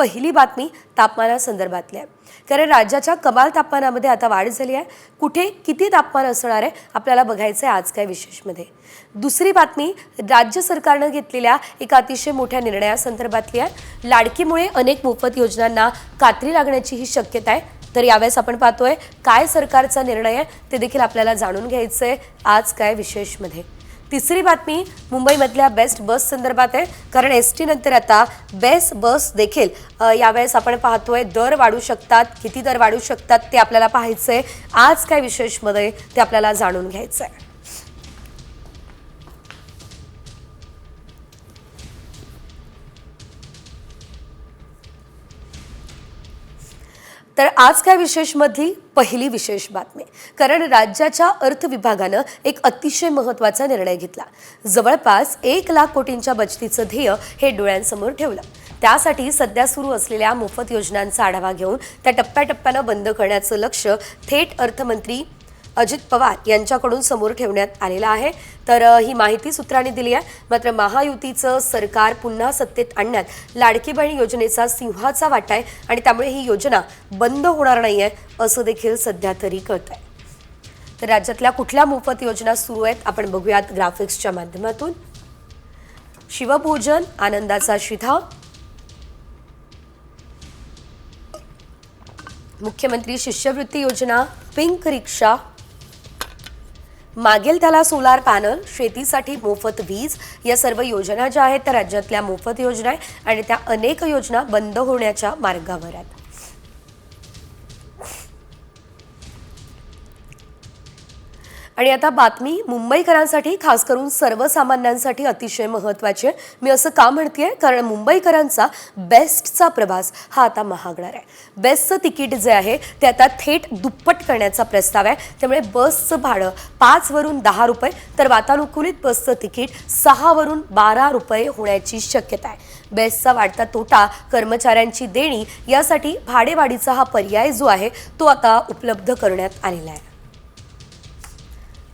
पहिली बातमी तापमानासंदर्भातली आहे. कारण राज्याच्या कमाल तापमानामध्ये आता वाढ झाली आहे. कुठे किती तापमान असणार आहे आपल्याला बघायचं आहे आज काय विशेषमध्ये. दुसरी बातमी राज्य सरकारनं घेतलेल्या एका अतिशय मोठ्या निर्णयासंदर्भातली आहे. लाडकीमुळे अनेक मोफत योजनांना कात्री लागण्याची ही शक्यता आहे. तर यावेळेस आपण पाहतोय काय सरकारचा निर्णय आहे ते देखील आपल्याला जाणून घ्यायचं आहे आज काय विशेषमध्ये. तिसरी बातमी मुंबईमधल्या बेस्ट बस संदर्भात आहे. कारण एस टी नंतर आता बेस्ट बस देखील यावेळेस आपण पाहतोय दर वाढू शकतात. किती दर वाढू शकतात ते आपल्याला पाहायचं आहे आज काय विशेषमध्ये ते आपल्याला जाणून घ्यायचं आहे तर आज काय विशेषमधली पहिली विशेष बातमी? कारण राज्याच्या अर्थ विभागानं एक अतिशय महत्त्वाचा निर्णय घेतला. जवळपास एक लाख कोटींच्या बचतीचं ध्येय हे डोळ्यांसमोर ठेवलं. त्यासाठी सध्या सुरू असलेल्या मोफत योजनांचा आढावा घेऊन त्या टप्प्याटप्प्यानं बंद करण्याचं लक्ष थेट अर्थमंत्री अजित पवार यांच्याकडून समोर ठेवण्यात आलेला आहे. तर ही माहिती सूत्रांनी दिली आहे. मात्र महायुतीचं सरकार पुन्हा सत्तेत आणण्यात लाडकी बहीण योजनेचा सिंहाचा वाटा आहे आणि त्यामुळे ही योजना बंद होणार नाही आहे असं देखील सध्या तरी कळत आहे तर राज्यातल्या कुठल्या मोफत योजना सुरू आहेत आपण बघूयात ग्राफिक्सच्या माध्यमातून. शिवभोजन आनंदाचा शिधा मुख्यमंत्री शिष्यवृत्ती योजना पिंक रिक्षा. मागेल त्याला सोलार पॅनल शेतीसाठी मोफत वीज या सर्व योजना ज्या आहेत त्या राज्यातल्या मोफत योजना आहे आणि त्या अनेक योजना बंद होण्याच्या मार्गावर आहेत. आणि आता बातमी मुंबईकरांसाठी खास करून सर्वसामान्यांसाठी अतिशय महत्त्वाची आहे. मी असं का म्हणते कारण मुंबईकरांचा बेस्टचा प्रवास हा आता महागणार आहे. बेस्टचं तिकीट जे आहे ते आता थेट दुप्पट करण्याचा प्रस्ताव आहे. त्यामुळे बसचं भाडं पाचवरून दहा रुपये तर वातानुकूलित बसचं तिकीट सहावरून बारा रुपये होण्याची शक्यता आहे. बेस्टचा वाढता तोटा कर्मचाऱ्यांची देणी यासाठी भाडेवाढीचा हा पर्याय जो आहे तो आता उपलब्ध करण्यात आलेला आहे.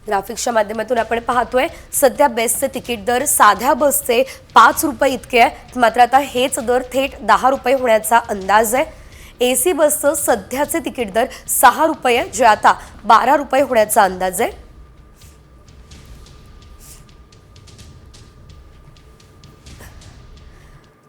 ग्राफिक्सच्या माध्यमातून आपण पाहतोय सध्या बेस्टचे तिकीट दर साध्या बसचे पाच रुपये इतके आहे. मात्र आता हेच दर थेट दहा रुपये होण्याचा अंदाज आहे. ए सी बसचं सध्याचे तिकीट दर सहा रुपये जे आता बारा रुपये होण्याचा अंदाज आहे.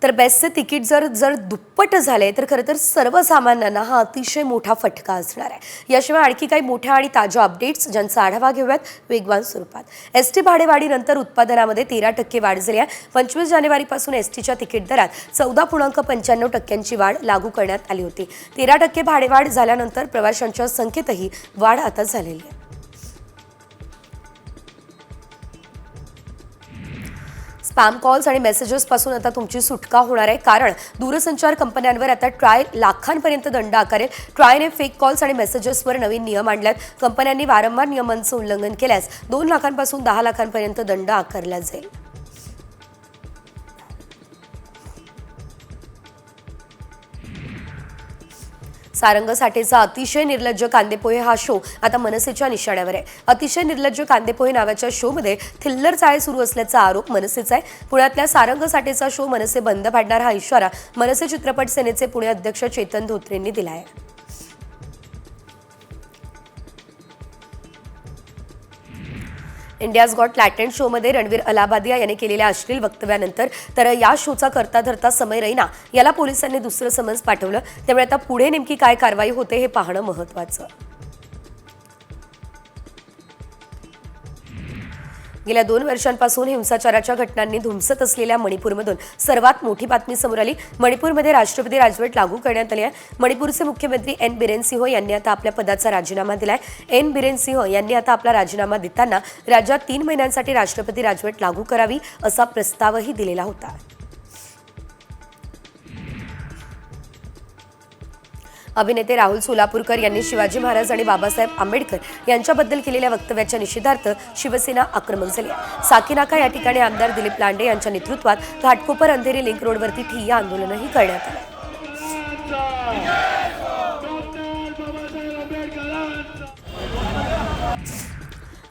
तर बेस्टचे तिकीट जर जर दुप्पट झाले तर खरं तर सर्वसामान्यांना हा अतिशय मोठा फटका असणार आहे. याशिवाय आणखी काही मोठ्या आणि ताज्या अपडेट्स ज्यांचा आढावा घेऊयात वेगवान स्वरूपात. एस टी भाडेवाढीनंतर उत्पादनामध्ये तेरा टक्के वाढ झाली आहे. पंचवीस जानेवारीपासून एस टीच्या तिकीट दरात चौदा पूर्णांक पंच्याण्णव टक्क्यांची वाढ लागू करण्यात आली होती. तेरा टक्के भाडेवाढ झाल्यानंतर प्रवाशांच्या संख्येतही वाढ आता झालेली आहे. स्पॅम कॉल्स आणि मेसेजेसपासून आता तुमची सुटका होणार आहे. कारण दूरसंचार कंपन्यांवर आता ट्राय लाखांपर्यंत दंड आकारेल. ट्रायने फेक कॉल्स आणि मेसेजेसवर नवीन नियम आणल्यात कंपन्यांनी वारंवार नियमांचं उल्लंघन केल्यास दोन लाखांपासून दहा लाखांपर्यंत दंड आकारला जाईल. सारंग साठेचा अतिशय निर्लज्ज कांदेपोहे हा शो आता मनसेच्या निशाण्यावर आहे. अतिशय निर्लज्ज कांदेपोहे नावाच्या शोमध्ये थिल्लर चाळे सुरू असल्याचा आरोप मनसेचा आहे. पुण्यातल्या सारंग साठेचा शो मनसे बंद पाडणार हा इशारा मनसे चित्रपट सेनेचे पुणे अध्यक्ष चेतन धोत्रेंनी दिला आहे इंडियाज गॉट लॅटेंट शोमध्ये रणवीर अलाबादिया याने केलेल्या अश्लील वक्तव्यानंतर तर या शोचा करता धरता समय रैना याला पोलिसांनी दुसरं समन्स पाठवलं. त्यामुळे आता पुढे नेमकी काय कारवाई होते हे पाहणं महत्त्वाचं. गेल्या दोन वर्षांपासून हिंसाचाराच्या घटनांनी धुमसत असलेल्या मणिपूरमधून सर्वात मोठी बातमी समोर आली. मणिपूरमध्ये राष्ट्रपती राजवट लागू करण्यात आली आहे. मणिपूरचे मुख्यमंत्री एन बिरेन सिंह यांनी आता आपल्या पदाचा राजीनामा दिलाय. एन बिरेन सिंह यांनी आता आपला राजीनामा देताना राज्यात तीन महिन्यांसाठी राष्ट्रपती राजवट लागू करावी असा प्रस्तावही दिलेला होता. अभिनेते राहुल सोलापूरकर यांनी शिवाजी महाराज आणि बाबासाहेब आंबेडकर यांच्याबद्दल केलेल्या वक्तव्याच्या निषेधार्थ शिवसेना आक्रमक झाली आहे. साकीनाका या ठिकाणी आमदार दिलीप लांडे यांच्या नेतृत्वात घाटकोपर अंधेरी लिंक रोडवरती ठिय्या आंदोलनही करण्यात आलं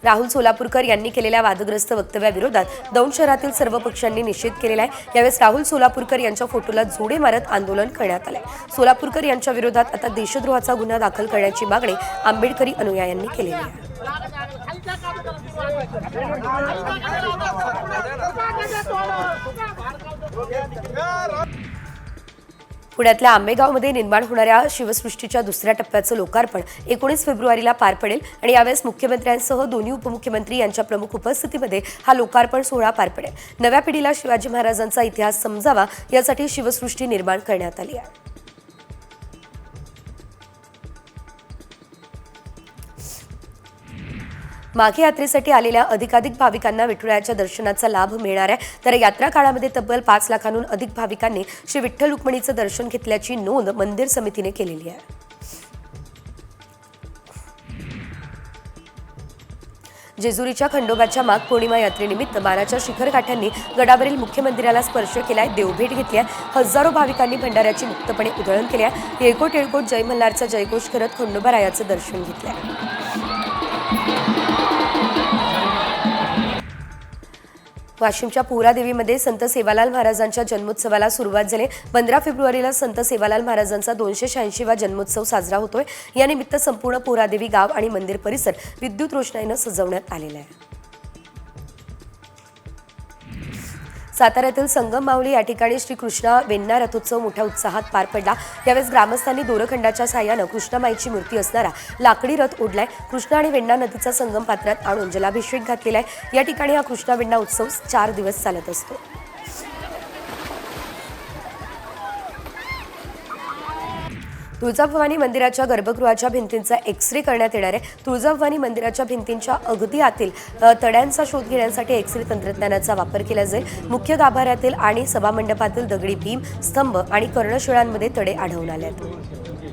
राहुल सोलापूरकर यांनी केलेल्या वादग्रस्त वक्तव्याविरोधात दौंड शहरातील सर्व पक्षांनी निषेध केलेला आहे. यावेळेस राहुल सोलापूरकर यांच्या फोटोला जोडे मारत आंदोलन करण्यात आलंय. सोलापूरकर यांच्या विरोधात आता देशद्रोहाचा गुन्हा दाखल करण्याची मागणी आंबेडकरी अनुयायांनी केलेली आहे. पुण्यातल्या आंबेगावमध्ये निर्माण होणाऱ्या शिवसृष्टीच्या दुसऱ्या टप्प्याचं लोकार्पण एकोणीस फेब्रुवारीला पार पडेल आणि यावेळेस मुख्यमंत्र्यांसह दोन्ही उपमुख्यमंत्री यांच्या प्रमुख उपस्थितीमध्ये हा लोकार्पण सोहळा पार पडेल. नव्या पिढीला शिवाजी महाराजांचा इतिहास समजावा यासाठी शिवसृष्टी निर्माण करण्यात आली आहे. माघे यात्रेसाठी आलेल्या अधिकाधिक भाविकांना विठुरायाच्या दर्शनाचा लाभ मिळणार आहे. तर यात्रा काळामध्ये तब्बल पाच लाखांहून अधिक भाविकांनी श्री विठ्ठल रुक्मिणीचं दर्शन घेतल्याची नोंद मंदिर समितीने केलेली आहे. जेजुरीच्या खंडोबाच्या माघ पौर्णिमा यात्रेनिमित्त बाणाच्या शिखर काठ्यांनी गडावरील मुख्य मंदिराला स्पर्श केलाय देवभेट घेतली आहे. हजारो भाविकांनी भंडाऱ्याची मुक्तपणे उधळण केली आहे. येळकोट येळकोट जय मल्हारचा जयघोष करत खंडोबा रायाचं दर्शन घेतलं वाशिमच्या पोहरादेवीमध्ये संत सेवालाल महाराजांच्या जन्मोत्सवाला सुरुवात झाली. पंधरा फेब्रुवारीला संत सेवालाल महाराजांचा दोनशे शहाऐंशीवा जन्मोत्सव साजरा होतोय. यानिमित्त संपूर्ण पोहरादेवी गाव आणि मंदिर परिसर विद्युत रोषणाईनं सजवण्यात आलेला आहे. साताऱ्यातील संगम माऊली या ठिकाणी श्री कृष्णा वेण्णा रथोत्सव मोठ्या उत्साहात पार पडला. यावेळेस ग्रामस्थांनी दोरखंडाच्या साह्यानं कृष्णामाईची मूर्ती असणारा लाकडी रथ ओढलाय. कृष्णा आणि वेण्णा नदीचा संगम पात्रात आणून जलाभिषेक घातलेला आहे या ठिकाणी हा कृष्णा वेण्णा उत्सव चार दिवस चालत असतो. तुळजाभवानी मंदिराच्या गर्भगृहाच्या भिंतींचा एक्स रे करण्यात येणार आहे. तुळजाभवानी मंदिराच्या भिंतींच्या अगदी आतील तड्यांचा शोध घेण्यासाठी एक्स रे तंत्रज्ञानाचा वापर केला जाईल. मुख्य गाभाऱ्यातील आणि सभामंडपातील दगडी भीम स्तंभ आणि कर्णशिळांमध्ये तडे आढळून आले आहेत.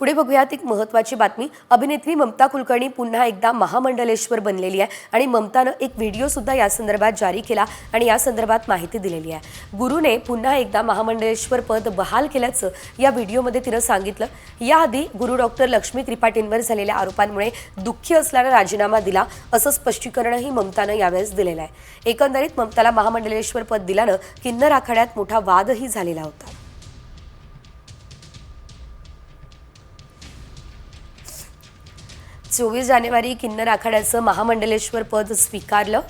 पुढे बघूयात एक महत्त्वाची बातमी. अभिनेत्री ममता कुलकर्णी पुन्हा एकदा महामंडलेश्वर बनलेली आहे आणि ममतानं एक व्हिडिओ सुद्धा या संदर्भात जारी केला आणि या संदर्भात माहिती दिलेली आहे. गुरुने पुन्हा एकदा महामंडलेश्वर पद बहाल केल्याचं या व्हिडिओमध्ये तिनं सांगितलं. याआधी गुरु डॉक्टर लक्ष्मी त्रिपाठींवर झालेल्या आरोपांमुळे दुःखी असल्यानं राजीनामा दिला असं स्पष्टीकरणही ममतानं यावेळेस दिलेलं आहे. एकंदरीत ममताला महामंडलेश्वर पद दिल्यानं किन्नर आखाड्यात मोठा वादही झालेला होता. चोवीस जानेवारी किन्नर आखाड्याचं महामंडलेश्वर पद स्वीकारलं.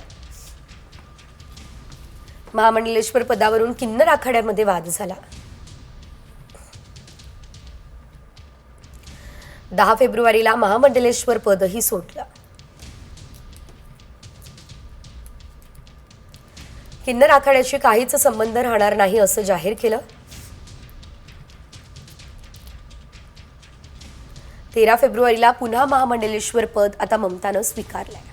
महामंडलेश्वर पदावरून किन्नर आखाड्यामध्ये वाद झाला. दहा फेब्रुवारीला महामंडलेश्वर पदही सोडलं. किन्नर आखाड्याशी काहीच संबंध राहणार नाही असं जाहीर केलं. तेरा फेब्रुवारीला पुन्हा महामंडलेश्वर पद आता ममतानं स्वीकारलंय.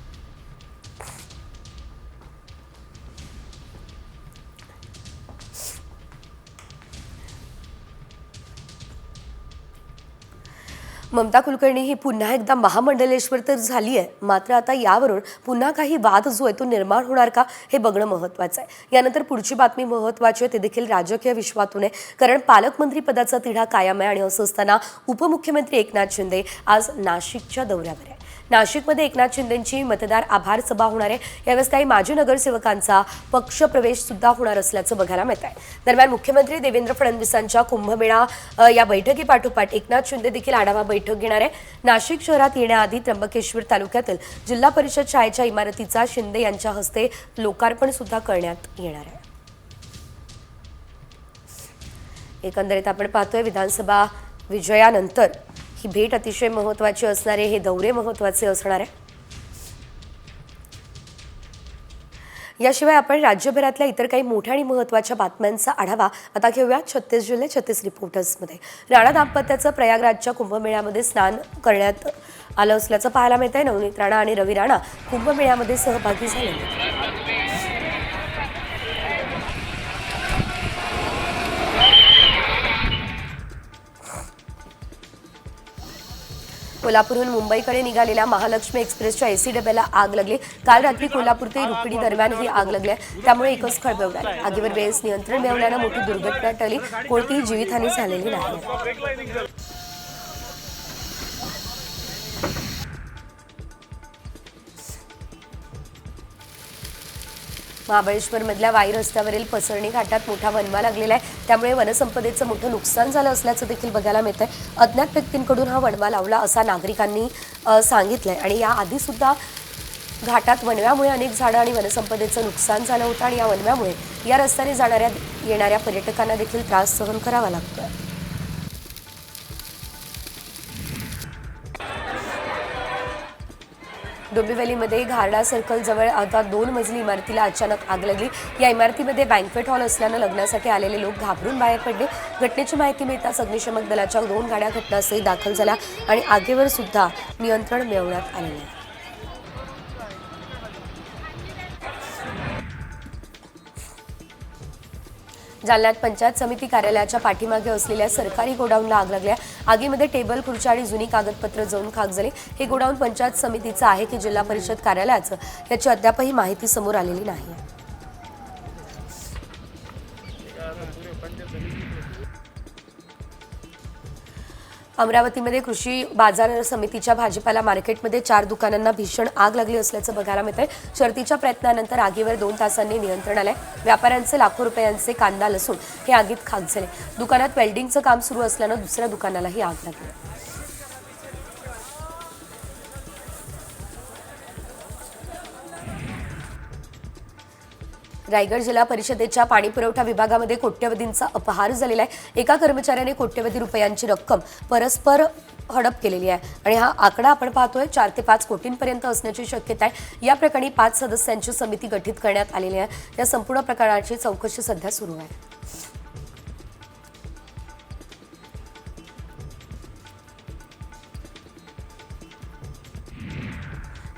ममता कुलकर्णी ही पुन्हा एकदा महामंडलेश्वर तर झाली आहे. मात्र आता यावरून पुन्हा काही वाद जो आहे तो निर्माण होणार का हे बघणं महत्त्वाचं आहे. यानंतर पुढची बातमी महत्त्वाची आहे. ते देखील राजकीय विश्वातून आहे. कारण पालकमंत्री पदाचा तिढा कायम आहे आणि असं असताना उपमुख्यमंत्री एकनाथ शिंदे आज नाशिकच्या दौऱ्यावर आहे नाशिकमध्ये एकनाथ शिंदेंची मतदार आभार सभा होणार आहे. यावेळेस काही माजी नगरसेवकांचा पक्षप्रवेश सुद्धा होणार असल्याचं बघायला मिळत आहे. दरम्यान मुख्यमंत्री देवेंद्र फडणवीसांच्या कुंभमेळा या बैठकीपाठोपाठ एकनाथ शिंदे देखील आढावा बैठक घेणार आहे. नाशिक शहरात येण्याआधी त्र्यंबकेश्वर तालुक्यातील जिल्हा परिषद शाळेच्या इमारतीचा शिंदे यांच्या हस्ते लोकार्पण सुद्धा करण्यात येणार आहे. एकंदरीत आपण पाहतोय विधानसभा विजयानंतर ही भेट अतिशय महत्त्वाची असणारे हे दौरे महत्त्वाचे असणार आहे. याशिवाय आपण राज्यभरातल्या इतर काही मोठ्या आणि महत्त्वाच्या बातम्यांचा आढावा आता घेऊया छत्तीस जिल्हे छत्तीस रिपोर्टर्समध्ये. राणा दाम्पत्याचं प्रयागराजच्या कुंभमेळ्यामध्ये स्नान करण्यात आलं असल्याचं पाहायला मिळत आहे नवनीत राणा आणि रवी राणा कुंभमेळ्यामध्ये सहभागी झाले. कोल्हापूरहून मुंबईकडे निघालेल्या महालक्ष्मी एक्सप्रेसच्या एसी डब्याला आग लागली. काल रात्री कोल्हापूर ते रुक्मिणी दरम्यान ही आग लागली आहे. त्यामुळे एकच खळबळ उडाली. आगीवर वेळेस नियंत्रण मिळवल्यानं मोठी दुर्घटना टळली. कोणतीही जीवितहानी झालेली नाही. महाबळेश्वरमधल्या वाई रस्त्यावरील पसरणी घाटात मोठा वनवा लागलेला आहे. त्यामुळे वनसंपदेचं मोठं नुकसान झालं असल्याचं देखील बघायला मिळतं आहे अज्ञात व्यक्तींकडून हा वनवा लावला असा नागरिकांनी सांगितलं आहे आणि याआधीसुद्धा घाटात वनव्यामुळे अनेक झाडं आणि वनसंपदेचं नुकसान झालं होतं आणि या वनव्यामुळे या रस्त्याने जाणाऱ्या येणाऱ्या पर्यटकांना देखील त्रास सहन करावा लागतोय. डोंबिवलीमध्ये घारडा सर्कल जवळ आता दोन मजली इमारतीला अचानक आग लागली. या इमारतीमध्ये बँकवेट हॉल असल्यानं लग्नासाठी आलेले लोक घाबरून बाहेर पडले. घटनेची माहिती मिळताच अग्निशमक दलाच्या दोन गाड्या घटनास्थळी दाखल झाल्या आणि आगीवर सुद्धा नियंत्रण मिळवण्यात आलेलं आहे. जालन्यात पंचायत समिती कार्यालयाच्या पाठीमागे असलेल्या सरकारी गोडाऊनला आग लागल्या. आगीमध्ये टेबल खुर्च्या आणि जुनी कागदपत्र जळून खाक झाले. हे गोडाऊन पंचायत समितीचं आहे की जिल्हा परिषद कार्यालयाचं? याची अद्यापही माहिती समोर आलेली नाही अमरावतीमध्ये कृषी बाजार समितीच्या भाजीपाला मार्केटमध्ये चार दुकानांना भीषण आग लागली असल्याचं बघायला मिळतंय. शर्तीच्या प्रयत्नानंतर आगीवर दोन तासांनी नियंत्रण आलंय. व्यापाऱ्यांचे लाखो रुपयांचे कांदा लसूण हे आगीत खाक झाले. दुकानात वेल्डिंगचं काम सुरू असल्यानं दुसऱ्या दुकानालाही आग लागली. रायगड जिल्हा परिषदेच्या पाणी पुरवठा विभागामध्ये कोट्यवधींचा अपहार झालेला आहे. एका कर्मचाऱ्याने कोट्यवधी रुपयांची रक्कम परस्पर हडप केलेली आहे. आणि हा आकडा आपण पाहतोय चार ते पाच कोटींपर्यंत असण्याची शक्यता आहे. या प्रकरणी पाच सदस्यांची समिती गठीत करण्यात आलेली आहे. या संपूर्ण प्रकरणाची चौकशी सध्या सुरू आहे.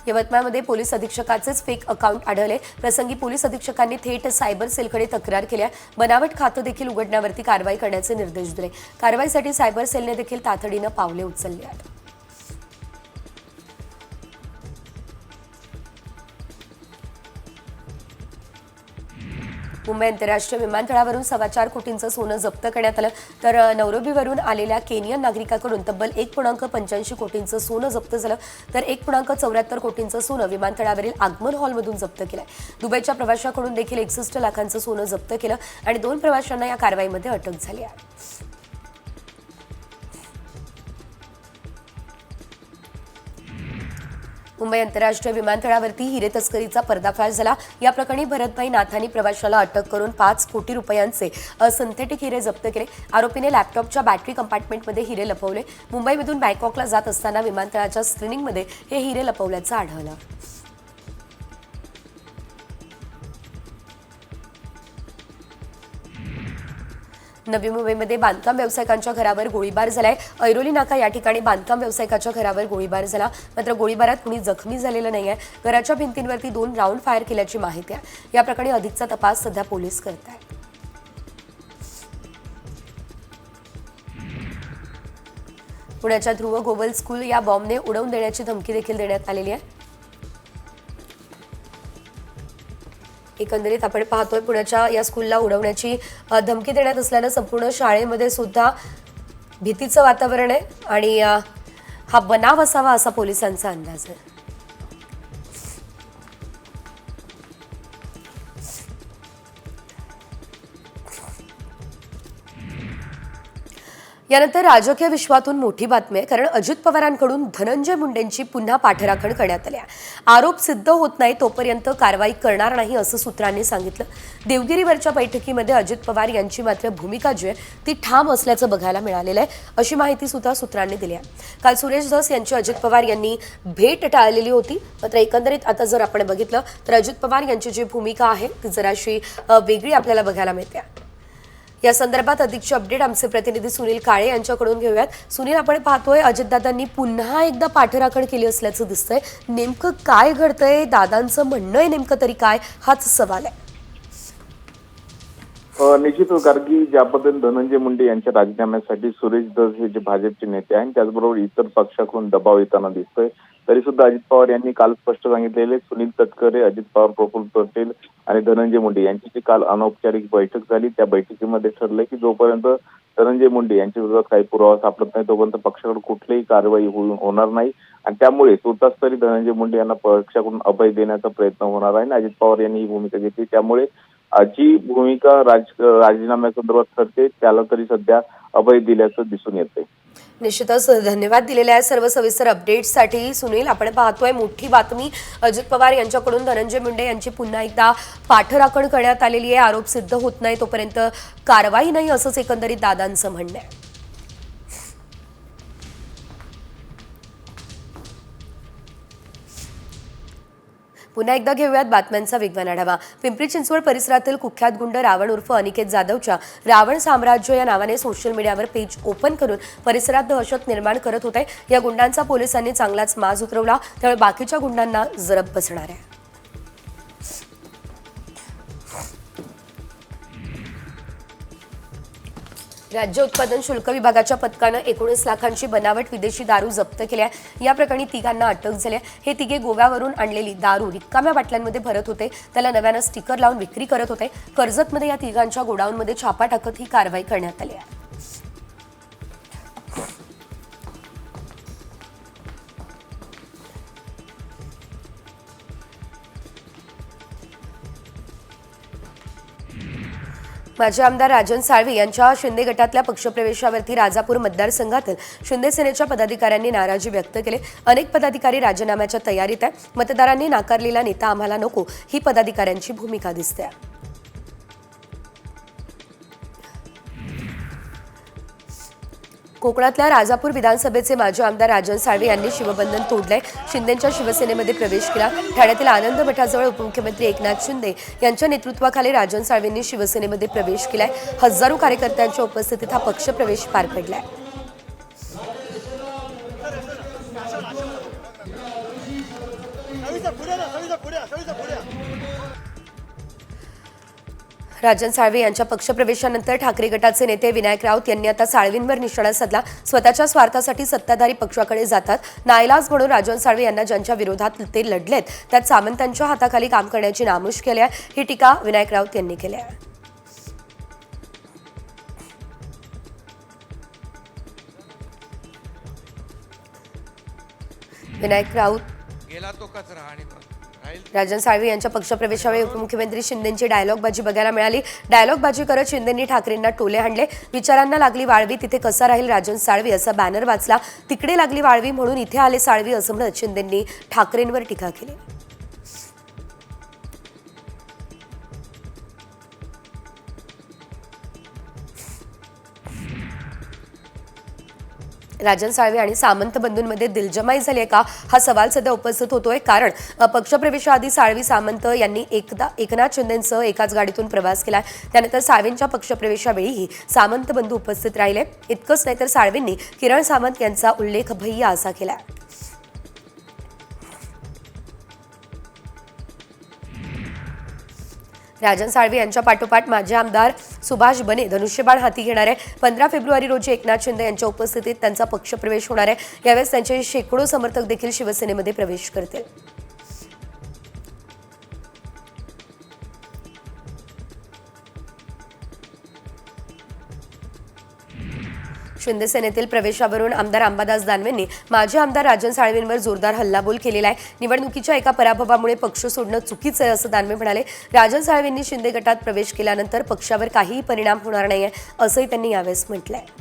यवतमाळमध्ये पोलीस अधीक्षकाचेच फेक अकाउंट आढळले. प्रसंगी पोलीस अधीक्षकांनी थेट सायबर सेलकडे तक्रार केल्या. बनावट खातं देखील उघडण्यावरती कारवाई करण्याचे निर्देश दिले. कारवाईसाठी सायबर सेलने देखील तातडीनं पावले उचलली आहेत. मुंबई आंतरराष्ट्रीय विमानतळावरून सव्वा चार कोटींचं सोनं जप्त करण्यात आलं. तर नौरोबीवरून आलेल्या केनियन नागरिकाकडून तब्बल एक पूर्णांक पंच्याऐंशी कोटींचं सोनं जप्त झालं. तर एक पूर्णांक चौऱ्याहत्तर कोटींचं सोनं विमानतळावरील आगमन हॉलमधून जप्त केलं दुबईच्या प्रवाशाकडून देखील एकसष्ट लाखांचं सोनं जप्त केलं आणि दोन प्रवाशांना या कारवाईमध्ये अटक झाली आहे. मुंबई आंतरराष्ट्रीय विमानतळावरती हिरे तस्करीचा पर्दाफाश झाला. या प्रकरणी भरतभाई नाथांनी प्रवाशाला अटक करून पाच कोटी रुपयांचे सिंथेटिक हिरे जप्त केले. आरोपीने लॅपटॉपच्या बॅटरी कंपार्टमेंटमध्ये हिरे लपवले. मुंबईमधून बँकॉकला जात असताना विमानतळाच्या स्क्रीनिंगमध्ये हे हिरे लपवल्याचं आढळलं. नवी मुंबईमध्ये बांधकाम व्यावसायिकांच्या घरावर गोळीबार झालाय. ऐरोली नाका या ठिकाणी बांधकाम व्यावसायिकाच्या घरावर गोळीबार झाला. मात्र गोळीबारात कुणी जखमी झालेलं नाही आहे घराच्या भिंतींवरती दोन राऊंड फायर केल्याची माहिती आहे. या प्रकरणी अधिकचा तपास सध्या पोलीस करत आहेत. पुण्याच्या ध्रुव गोवल स्कूल या बॉम्बने उडवून देण्याची धमकी देखील देण्यात आलेली आहे. एकंदरीत आपण पाहतोय पुण्याच्या या स्कूलला उडवण्याची धमकी देण्यात असल्यानं संपूर्ण शाळेमध्ये सुद्धा भीतीचं वातावरण आहे आणि हा बनाव असावा असा पोलिसांचा अंदाज आहे. यानंतर राजकीय विश्वातून मोठी बातमी आहे कारण अजित पवारांकडून धनंजय मुंडेंची पुन्हा पाठराखण करण्यात आली आरोप सिद्ध होत नाही तोपर्यंत कारवाई करणार नाही असं सूत्रांनी सांगितलं. देवगिरीवरच्या बैठकीमध्ये अजित पवार यांची मात्र भूमिका जी आहे ती ठाम असल्याचं बघायला मिळालेलं आहे अशी माहिती सुद्धा सूत्रांनी दिली आहे. काल सुरेश धस यांची अजित पवार यांनी भेट टाळलेली होती मात्र एकंदरीत आता जर आपण बघितलं तर अजित पवार यांची जी भूमिका आहे ती जराशी वेगळी आपल्याला बघायला मिळते. या संदर्भात अधिकची अपडेट आमचे प्रतिनिधी सुनील काळे यांच्याकडून घेऊयात. सुनील आपण पाहतोय अजितदादांनी पुन्हा एकदा पाठराखण केली असल्याचं दिसतंय. नेमकं काय घडतंय? दादांचं म्हणणं आहे नेमकं तरी काय? हाच सवाल आहे. निश्चित निश्चितच कारण की ज्या पद्धतीने धनंजय मुंडे यांच्या राजीनाम्यासाठी सुरेश दस हे जे भाजपचे नेते आहेत त्याचबरोबर इतर पक्षाकडून दबाव येताना दिसतोय. तरी सुद्धा अजित पवार यांनी काल स्पष्ट सांगितलेले सुनील तटकरे अजित पवार प्रफुल्ल पटेल आणि धनंजय मुंडे यांची जी काल अनौपचारिक बैठक झाली त्या बैठकीमध्ये ठरलं की जोपर्यंत धनंजय मुंडे यांच्या विरोधात काही पुरावा सापडत नाही तोपर्यंत पक्षाकडून कुठलीही कारवाई होणार नाही. आणि त्यामुळे तुर्तास तरी धनंजय मुंडे यांना पक्षाकडून अभय देण्याचा प्रयत्न होणार आहे आणि अजित पवार यांनी ही भूमिका घेतली. त्यामुळे जी भूमिका राज राजीनाम्यासंदर्भात ठरते त्याला तरी सध्या अभय दिल्याचं दिसून येते निश्चितच धन्यवाद दिलेल्या आहे सर्व सविस्तर अपडेट्ससाठी सुनील आपण पाहतोय मोठी बातमी अजित पवार यांच्याकडून धनंजय मुंडे यांची पुन्हा एकदा पाठराखण करण्यात आलेली आहे. आरोप सिद्ध होत नाही तोपर्यंत कारवाई नाही असंच एकंदरीत दादांचं म्हणणं आहे. पुन्हा एकदा घेऊयात बातम्यांचा वेगवान आढावा. पिंपरी चिंचवड परिसरातील कुख्यात गुंड रावण उर्फ अनिकेत जाधवच्या रावण साम्राज्य या नावाने सोशल मीडियावर पेज ओपन करून परिसरात दहशत निर्माण करत होते. या गुंडांचा पोलिसांनी चांगलाच माज उतरवला त्यामुळे बाकीच्या गुंडांना जरब बसणार आहे. राज्य उत्पादन शुल्क विभागाच्या पथकानं एकोणीस लाखांची बनावट विदेशी दारू जप्त केल्या या प्रकरणी तिघांना अटक झाली आहे. हे तिघे गोव्यावरून आणलेली दारू रिकाम्या बाटल्यांमध्ये भरत होते. त्याला नव्यानं स्टिकर लावून विक्री करत होते. कर्जतमध्ये या तिघांच्या गोडाऊनमध्ये छापा टाकत ही कारवाई करण्यात आली आहे. माजी आमदार राजन साळवी यांच्या शिंदे गटातल्या पक्षप्रवेशावरती राजापूर मतदारसंघातील शिंदे सेनेच्या पदाधिकाऱ्यांनी नाराजी व्यक्त केली. अनेक पदाधिकारी राजीनाम्याच्या तयारीत आहे मतदारांनी नाकारलेला नेता आम्हाला नको. ही पदाधिकाऱ्यांची भूमिका दिसते. कोकणातल्या राजापूर विधानसभेचे माजी आमदार राजन साळवे यांनी शिवबंधन तोडलंय. शिंदेच्या शिवसेनेमध्ये प्रवेश केला. ठाण्यातील आनंद मठाजवळ उपमुख्यमंत्री एकनाथ शिंदे यांच्या नेतृत्वाखाली राजन साळवेंनी शिवसेनेमध्ये प्रवेश केलाय. हजारो कार्यकर्त्यांच्या उपस्थितीत हा पक्षप्रवेश पार पडलाय. राजन साळवे यांच्या पक्षप्रवेशानंतर ठाकरे गटाचे नेते विनायक राऊत यांनी आता साळवींवर निशाणा साधला. स्वतःच्या स्वार्थासाठी सत्ताधारी पक्षाकडे जातात. नायलाज म्हणून राजन साळवे यांना ज्यांच्या विरोधात ते लढलेत त्यात सामंतांच्या हाताखाली काम करण्याची नामुष केली आहे. ही टीका विनायक राऊत यांनी केली आहे. विनायक राऊत गेला तो कचरा आणि राजन साळवी यांच्या पक्षप्रवेशावेळी उपमुख्यमंत्री शिंदेची डायलॉगबाजी बघायला मिळाली. डायलॉगबाजी करत शिंदेंनी ठाकरेंना टोले हाणले. विचारांना लागली वाळवी तिथे कसा राहील राजन साळवी असा बॅनर वाचला. तिकडे लागली वाळवी म्हणून इथे आले साळवी असं म्हणत शिंदेंनी ठाकरेंवर टीका केली. राजन साळवे आणि सामंत बंधूंमध्ये दिलजमाई झाली आहे का? हा सवाल सध्या उपस्थित होतोय. कारण पक्षप्रवेशाआधी साळवी सामंत यांनी एकदा एकनाथ शिंदेंसह एकाच गाडीतून प्रवास केला त्यानंतर साळवेंच्या पक्षप्रवेशावेळीही सामंत बंधू उपस्थित राहिले. इतकंच नाही तर साळवेंनी किरण सामंत यांचा उल्लेख भैया असा केला राजन साळवे यांच्या पाठोपाठ माजी आमदार सुभाष बने धनुष्यबाण हाती घेणार आहे पंधरा फेब्रुवारी रोजी एकनाथ शिंदे यांच्या उपस्थितीत त्यांचा पक्षप्रवेश होणार आहे. यावेळेस त्यांचे शेकडो समर्थक देखील शिवसेनेमध्ये प्रवेश करतील. शिंदे सेनेतील प्रवेशावरून आमदार अंबादास दानवेंनी माजी आमदार राजन साळवेंवर जोरदार हल्लाबोल केलेला आहे. निवडणुकीच्या एका पराभवामुळे पक्ष सोडणं चुकीचं आहे असं दानवे म्हणाले. राजन साळवेंनी शिंदे गटात प्रवेश केल्यानंतर पक्षावर काहीही परिणाम होणार नाही आहे असंही त्यांनी यावेळेस म्हटलं आहे